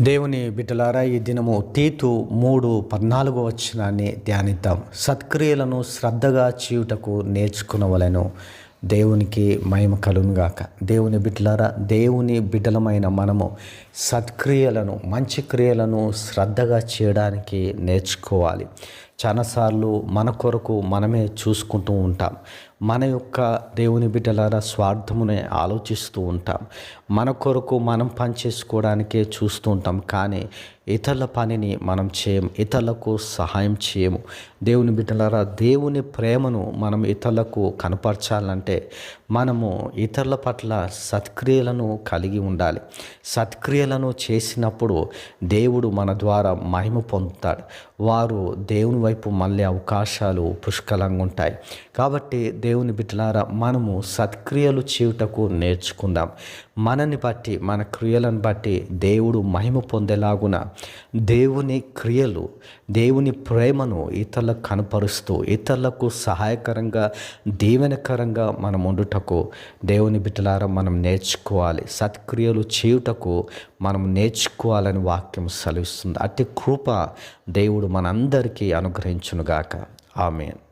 దేవుని బిడ్డలారా ఈ దినము తీతు మూడు పద్నాలుగో వచ్చినాన్ని ధ్యానిద్దాం. సత్క్రియలను శ్రద్ధగా చేయుటకు నేర్చుకునవలను. దేవునికి మహిమ కలుగునుగాక. దేవుని బిడ్డలారా దేవుని బిడ్డలమైన మనము సత్క్రియలను మంచి క్రియలను శ్రద్ధగా చేయడానికి నేర్చుకోవాలి. చాలాసార్లు మన కొరకు మనమే చూసుకుంటూ ఉంటాం. మన యొక్క దేవుని బిడ్డలారా స్వార్థమునే ఆలోచిస్తూ ఉంటాం. మన కొరకు మనం పని చేసుకోవడానికే చూస్తూ ఉంటాం. కానీ ఇతరుల పనిని మనం చేయం ఇతరులకు సహాయం చేయము. దేవుని బిడ్డలారా దేవుని ప్రేమను మనం ఇతరులకు కనపరచాలంటే మనము ఇతరుల పట్ల సత్క్రియలను కలిగి ఉండాలి. సత్క్రియలను చేసినప్పుడు దేవుడు మన ద్వారా మహిమ పొందుతాడు. వారు దేవుని వైపు మళ్ళీ అవకాశాలు పుష్కలంగా ఉంటాయి. కాబట్టి దేవుని బిడ్డలారా మనము సత్క్రియలు చేయుటకు నేర్చుకుందాం. మనని బట్టి మన క్రియలను బట్టి దేవుడు మహిమ పొందేలాగున దేవుని క్రియలు దేవుని ప్రేమను ఇతరులకు కనపరుస్తూ ఇతరులకు సహాయకరంగా దీవెనకరంగా మనం ఉండుటకు దేవుని బిడ్డలారా మనం నేర్చుకోవాలి. సత్క్రియలు చేయుటకు మనం నేర్చుకోవాలని వాక్యం సెలవిస్తుంది. అట్టి కృప దేవుడు మనందరికీ అనుగ్రహించునుగాక. ఆమెన్.